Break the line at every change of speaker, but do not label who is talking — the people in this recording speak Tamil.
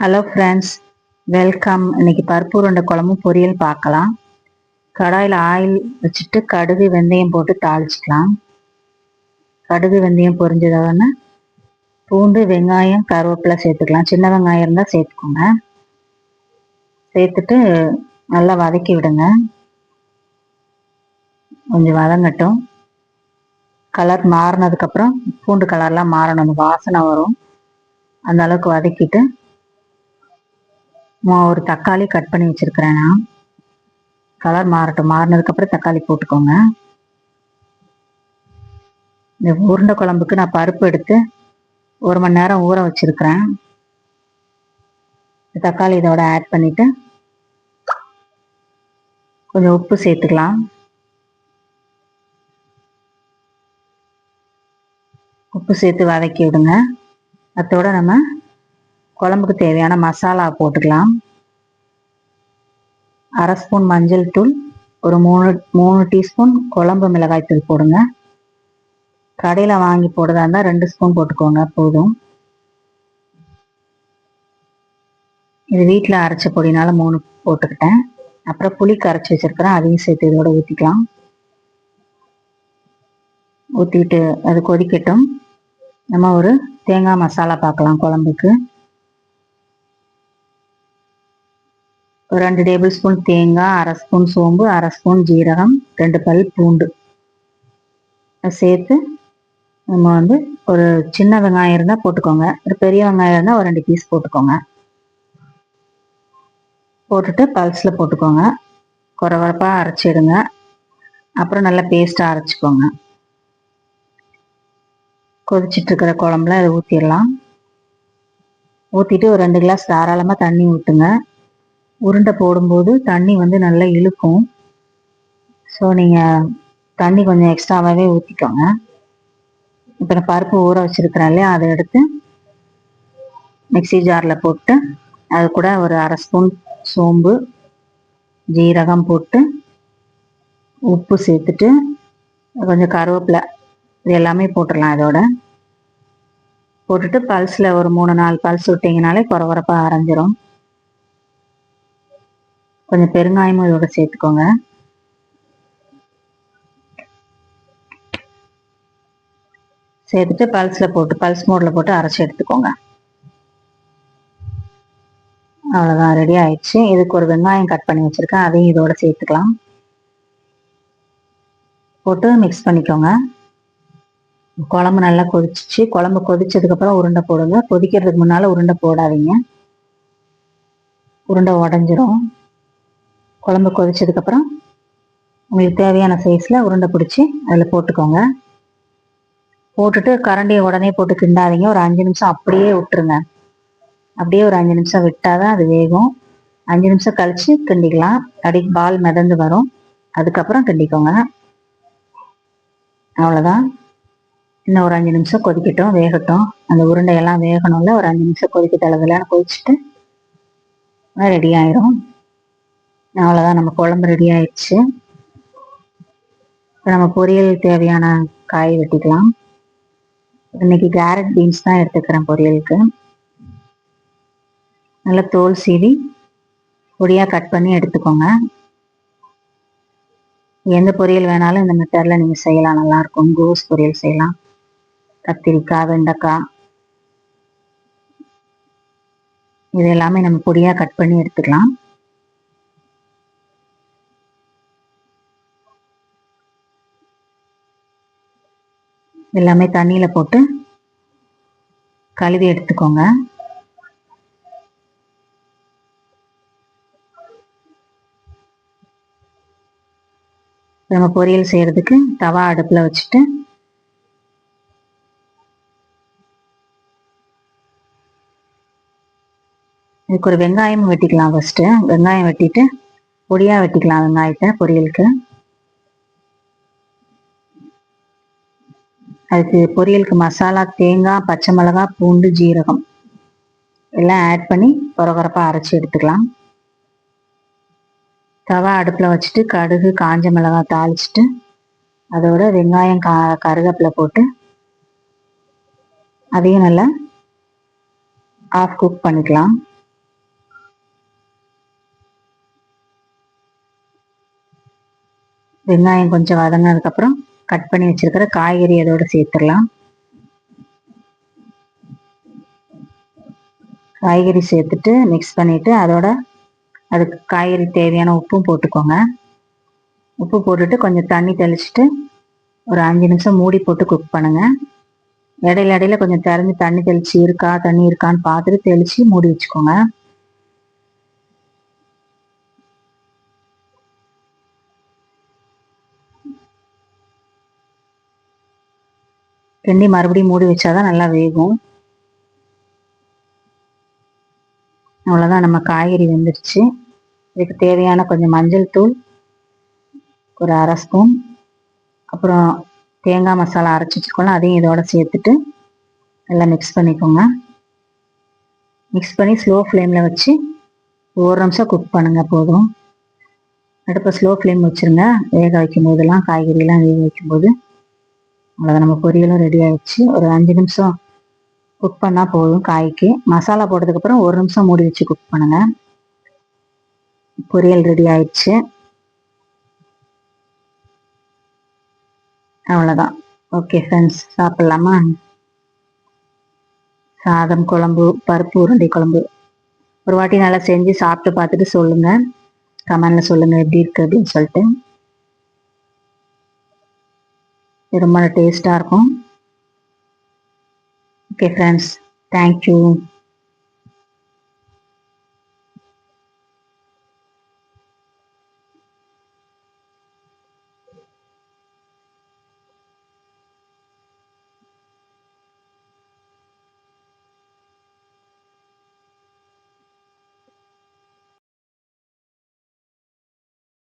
ஹலோ ஃப்ரெண்ட்ஸ் வெல்கம் இன்னைக்கு பருப்பு உருண்டை குழம்பும் பொரியல் பார்க்கலாம். கடாயில் ஆயில் வச்சுட்டு கடுகு வெந்தயம் போட்டு தாளிச்சிக்கலாம். கடுகு வெந்தயம் பொரிஞ்சதவொடனே பூண்டு வெங்காயம் கருவேப்பிலை சேர்த்துக்கலாம். சின்ன வெங்காயம் இருந்தால் சேர்த்துக்கோங்க. சேர்த்துட்டு நல்லா வதக்கி விடுங்க. கொஞ்சம் வதங்கட்டும். கலர் மாறினதுக்கப்புறம் பூண்டு கலர்லாம் மாறணும். வாசனை வரும். அந்த அளவுக்கு வதக்கிட்டு ஒரு தக்காளி கட் பண்ணி வச்சிருக்கிறேன்? நான் கலர் மாறட்டும் மாறினதுக்கப்புறம் தக்காளி போட்டுக்கோங்க. இந்த உருண்டை குழம்புக்கு நான் பருப்பு எடுத்து ஒரு மணி நேரம் ஊற வச்சிருக்கிறேன். தக்காளி இதோட ஆட் பண்ணிட்டு கொஞ்சம் உப்பு சேர்த்துக்கலாம். உப்பு சேர்த்து வதக்கி விடுங்க. அதோட நம்ம குழம்புக்கு தேவையான மசாலா போட்டுக்கலாம். அரை ஸ்பூன் மஞ்சள் தூள் ஒரு மூணு மூணு டீஸ்பூன் குழம்பு மிளகாய் தூள் போடுங்க. கடையில் வாங்கி போடுறதா இருந்தால் ரெண்டு ஸ்பூன் போட்டுக்கோங்க போதும். இது வீட்டில் அரைச்ச பொடினால மூணு போட்டுக்கிட்டேன். அப்புறம் புளி கரைச்சி வச்சிருக்கிறேன் அதையும் சேர்த்து இதோட ஊற்றிக்கலாம் ஊற்றிட்டு அது கொதிக்கட்டும். நம்ம ஒரு தேங்காய் மசாலா பார்க்கலாம் குழம்புக்கு. ரெண்டு டேபிள் ஸ்பூன் தேங்காய் அரை ஸ்பூன் சோம்பு அரை ஸ்பூன் ஜீரகம் ரெண்டு பல் பூண்டு. சேர்த்து நம்ம வந்து ஒரு சின்ன வெங்காயம் இருந்தால் போட்டுக்கோங்க. ஒரு பெரிய வெங்காயம் இருந்தால் ஒரு ரெண்டு பீஸ் போட்டுக்கோங்க. போட்டுட்டு பல்ஸில் போட்டுக்கோங்க. குறவரப்பாக அரைச்சிடுங்க அப்புறம் நல்லா பேஸ்ட்டாக அரைச்சிக்கோங்க. கொதிச்சிட்டு இருக்கிற குழம்புல அதை ஊற்றிடலாம் ஊற்றிட்டு ஒரு ரெண்டு கிளாஸ் தாராளமாக தண்ணி ஊற்றுங்க உருண்டை போடும்போது தண்ணி வந்து நல்லா இழுக்கும். ஸோ நீங்கள் தண்ணி கொஞ்சம் எக்ஸ்ட்ராவாகவே ஊற்றிக்கோங்க இப்போ நான் பருப்பு ஊற வச்சுருக்கிறேன் இல்லையா? அதை எடுத்து மிக்சி ஜாரில் போட்டு அது கூட ஒரு அரை ஸ்பூன் சோம்பு ஜீரகம் போட்டு உப்பு சேர்த்துட்டு கொஞ்சம் கருவேப்பிலை இது எல்லாமே போட்டுடலாம் இதோட. போட்டுட்டு பல்ஸில் ஒரு மூணு நாலு பல்ஸ் விட்டிங்கனாலே குறவரப்பாக அரைஞ்சிரும் கொஞ்சம் பெருங்காயமும் இதோட சேர்த்துக்கோங்க. சேர்த்துட்டு பல்ஸில் போட்டு பல்ஸ் மோடில் போட்டு அரைச்சி எடுத்துக்கோங்க. அவ்வளோதான் ரெடி ஆயிடுச்சு. இதுக்கு ஒரு வெங்காயம் கட் பண்ணி வச்சுருக்கேன். அதையும் இதோட சேர்த்துக்கலாம். போட்டு மிக்ஸ் பண்ணிக்கோங்க. குழம்பு நல்லா கொதிச்சிச்சு. குழம்பு கொதிச்சதுக்கப்புறம் உருண்டை போடுங்க. கொதிக்கிறதுக்கு முன்னால் உருண்டை போடாதீங்க. உருண்டை உடஞ்சிரும். குழம்பு கொதிச்சதுக்கப்புறம் உங்களுக்கு தேவையான சைஸில் உருண்டை பிடிச்சி அதில் போட்டுக்கோங்க. போட்டுட்டு கரண்டியை உடனே போட்டு கிண்டாதீங்க. ஒரு அஞ்சு நிமிஷம் அப்படியே விட்டுருங்க. அப்படியே ஒரு அஞ்சு நிமிஷம் விட்டால் தான் அது வேகும். அஞ்சு நிமிஷம் கழித்து கிண்டிக்கலாம். அடி பால் மிதந்து வரும். அதுக்கப்புறம் கிண்டிக்கோங்க. அவ்வளோதான் இன்னும் ஒரு அஞ்சு நிமிஷம் கொதிக்கட்டும் வேகட்டும். அந்த உருண்டையெல்லாம் வேகணும்ல. ஒரு அஞ்சு நிமிஷம் கொதிக்க தளவுலாம் கொதிச்சுட்டு ரெடி ஆயிரும். அவ்வளோதான் நம்ம குழம்பு ரெடி ஆயிடுச்சு. இப்போ நம்ம பொரியல் தேவையான காய் வெட்டிக்கலாம். இன்னைக்கு கேரட் பீன்ஸ் தான் எடுத்துக்கிறேன் பொரியலுக்கு. நல்லா தோல் சீவி பொடியாக கட் பண்ணி எடுத்துக்கோங்க. எந்த பொரியல் வேணாலும் இந்த மெத்தடில் நீங்கள் செய்யலாம். நல்லாயிருக்கும் கோஸ் பொரியல் செய்யலாம். கத்திரிக்காய் வெண்டைக்காய். இது எல்லாமே நம்ம பொடியாக கட் பண்ணி எடுத்துக்கலாம். எல்லாமே தண்ணியில் போட்டு கழுவி எடுத்துக்கோங்க. நம்ம பொரியல் செய்கிறதுக்கு தவா அடுப்பில் வச்சுட்டு இதுக்கு ஒரு வெங்காயம் வெட்டிக்கலாம் ஃபஸ்ட்டு வெங்காயம் வெட்டிட்டு பொடியாக வெட்டிக்கலாம் வெங்காயத்தை பொரியலுக்கு. அதுக்கு பொரியலுக்கு மசாலா தேங்காய் பச்சை மிளகா பூண்டு ஜீரகம். எல்லாம் ஆட் பண்ணி குறகுறப்பாக அரைச்சி எடுத்துக்கலாம். தவா அடுப்பில் வச்சுட்டு கடுகு காஞ்ச மிளகா தாளிச்சிட்டு அதோட வெங்காயம் கா கருகப்பில் போட்டு அதையும் நல்லா ஆஃப் குக் பண்ணிக்கலாம். வெங்காயம் கொஞ்சம் வதங்கினதுக்கப்புறம் கட் பண்ணி வச்சிருக்கிற காய்கறி அதோட சேர்த்துடலாம். காய்கறி சேர்த்துட்டு மிக்ஸ் பண்ணிட்டு அதோட அதுக்கு காய்கறி தேவையான உப்பும் போட்டுக்கோங்க. உப்பு போட்டுட்டு கொஞ்சம் தண்ணி தெளிச்சுட்டு ஒரு அஞ்சு நிமிஷம் மூடி போட்டு குக் பண்ணுங்க. இடையில இடையில கொஞ்சம் திறந்து தண்ணி தெளிச்சு இருக்கா தண்ணி இருக்கான்னு பார்த்துட்டு தெளிச்சு மூடி வச்சுக்கோங்க. கிண்டி மறுபடியும் மூடி வச்சாதான் நல்லா வேகும். அவ்வளோதான் நம்ம காய்கறி வெந்துருச்சு. இதுக்கு தேவையான கொஞ்சம் மஞ்சள் தூள் ஒரு அரை ஸ்பூன் அப்புறம் தேங்காய் மசாலா அரைச்சி வச்சுருக்கோம்ல அதையும் இதோட சேர்த்துட்டு நல்லா மிக்ஸ் பண்ணிக்கோங்க. மிக்ஸ் பண்ணி ஸ்லோ ஃப்ளேமில் வச்சு ஒரு நிமிஷம் குக் பண்ணுங்க போதும். அடுப்பை ஸ்லோ ஃப்ளேம் வச்சுருங்க. வேக வைக்கும் போதெல்லாம் காய்கறியெல்லாம் வேக வைக்கும்போது அவ்வளோதான் நம்ம பொரியலும் ரெடி ஆயிடுச்சு. ஒரு அஞ்சு நிமிஷம் குக் பண்ணால் போதும் காய்க்கு. மசாலா போட்டதுக்கப்புறம் ஒரு நிமிஷம் மூடி வச்சு குக் பண்ணுங்க. பொரியல் ரெடி ஆயிடுச்சு. அவ்வளோதான் ஓகே ஃப்ரெண்ட்ஸ் சாப்பிட்லாமா? சாதம் குழம்பு பருப்பு உருண்டை குழம்பு. ஒரு வாட்டி நல்லா செஞ்சு சாப்பிட்டு பார்த்துட்டு சொல்லுங்கள் கமெண்டில் சொல்லுங்கள் எப்படி இருக்குது அப்படின்னு சொல்லிட்டு. இது ரொம்ப டேஸ்ட்டாக இருக்கும். Okay friends thank you